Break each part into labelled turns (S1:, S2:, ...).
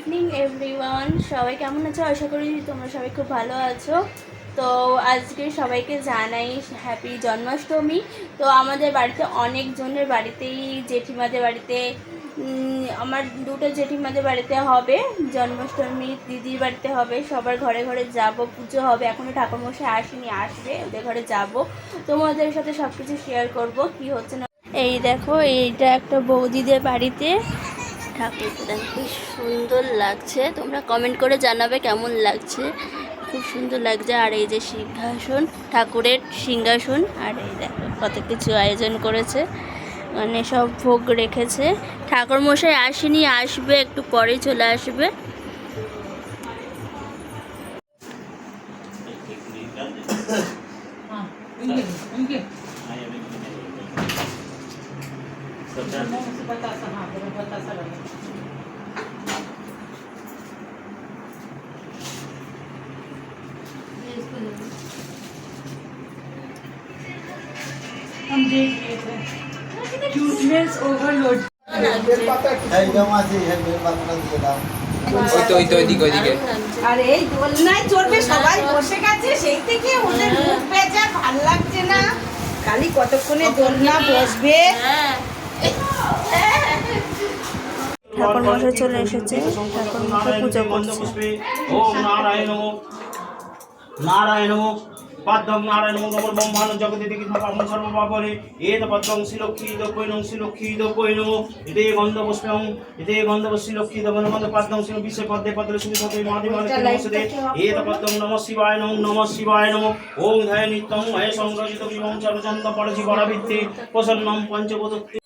S1: Evening everyone সবাই কেমন আছো? আশা করি তোমরা সবাই খুব ভালো আছো। তো আজকে সবাইকে জানাই হ্যাপি জন্মাষ্টমী। তো আমাদের বাড়িতে অনেকজনের বাড়িতেই জেঠিমাদের বাড়িতে আমার দুটো জেঠিমাদের বাড়িতে হবে। জন্মাষ্টমী দিদির বাড়িতে হবে। সবার ঘরে ঘরে যাব। পুজো হবে। এখনও ঠাকুরমশাই আসেনি, আসবে। ওদের ঘরে যাব। তোমাদের সাথে সব কিছু শেয়ার করব। কি হচ্ছে না? এই দেখো, এইটা একটা বৌদিদের বাড়িতে। ঠাকুরটা খুব সুন্দর লাগছে। তোমরা কমেন্ট করে জানাবে কেমন লাগছে। খুব সুন্দর লাগছে। আর এই যে সিংহাসন, ঠাকুরের সিংহাসন, আর এই দেখো কত কিছু আয়োজন করেছে। মানে সব ভোগ রেখেছে। ঠাকুর মশাই আসেনি, আসবে, একটু পরেই চলে আসবে।
S2: আর এই দোলনায় চড়বে সবাই বসে গেছে সেই থেকে ওদের মুখ বেজা ভালো লাগছে না খালি কতক্ষণে দোলনা বসবে
S1: ঠাকুর মশাই চলে এসেছে। ঠাকুর মশাই পুজো করছে।
S3: নারায়ণ নারায়ণ পাদ্যম নারায়ণ নম। ব্রহ্মাণ জগতে দেখি থাকাম সর্বপাপরে এত পদ্মং শ্রীলক্ষিত কৈনং শ্রীলক্ষিত কৈন এতে গন্ধ পুষ্পং এতে গন্ধ শ্রীলক্ষিত গন্ধ পাদ্যং শ্রী বিশ্বে পদ্মে পদ্মে শ্রী পদ্মে মহাদেবান নমস্তে এত পদ্মং নম শিবায় নম নম শিবায় নম। ওম ধ্যায় নিত্যং মহে সংগ্রহিত বিমং চরচন্দ পরজি বড়াবৃত্তি প্রসন্নম পঞ্চপদত্তি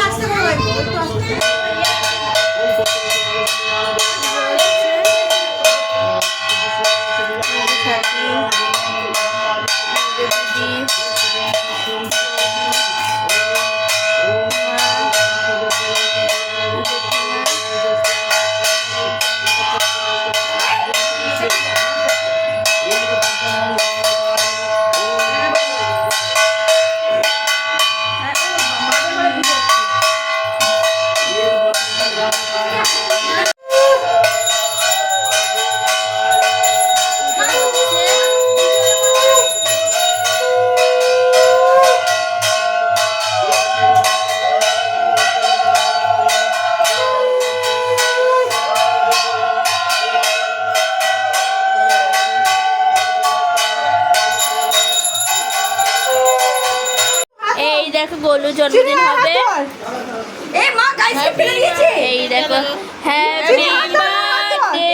S2: আসতে। বলব একটু আসতে
S1: এই দেখো গোলু জন্মদিন হবে
S2: এ মা গাইসকে ফেলে দিয়েছে
S1: এই দেখো happy birthday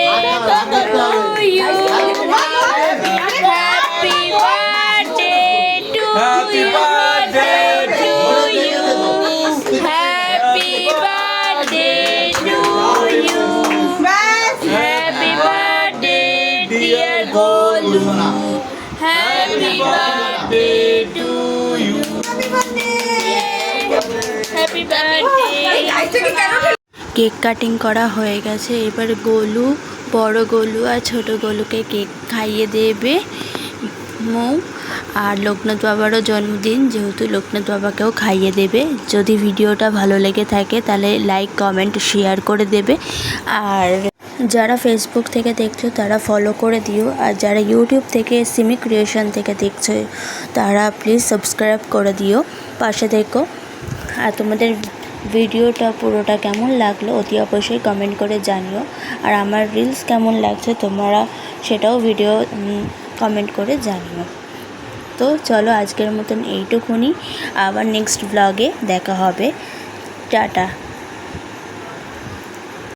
S1: to you happy birthday to
S4: Happy
S1: you
S4: birthday
S1: to you happy birthday to you happy birthday dear Golu happy birthday happy birthday cake cutting করা হয়ে গেছে। এবার গোলু, বড় গোলু আর ছোট গোলুকে কেক খাইয়ে দেবে মৌ। আর লোকনাথ বাবারও জন্মদিন, যেহেতু লোকনাথ বাবাকেও খাইয়ে দেবে। যদি ভিডিওটা ভালো লেগে থাকে, তাহলে লাইক কমেন্ট শেয়ার করে দেবে। আর যারা ফেসবুক থেকে দেখছ, তারা ফলো করে দিও। আর যারা ইউটিউব থেকে সিমি ক্রিয়েশন থেকে দেখছ, তারা প্লিজ সাবস্ক্রাইব করে দিও। পাশে থেকো। আর তোমাদের ভিডিওটা পুরোটা কেমন লাগল অতি অবশ্যই কমেন্ট করে জানিও। আর আমার রিলস কেমন লাগছে তোমরা সেটাও ভিডিও কমেন্ট করে জানিও। তো চলো আজকের মতন এইটুকুনি। আবার নেক্সট ব্লগে দেখা হবে। টাটা।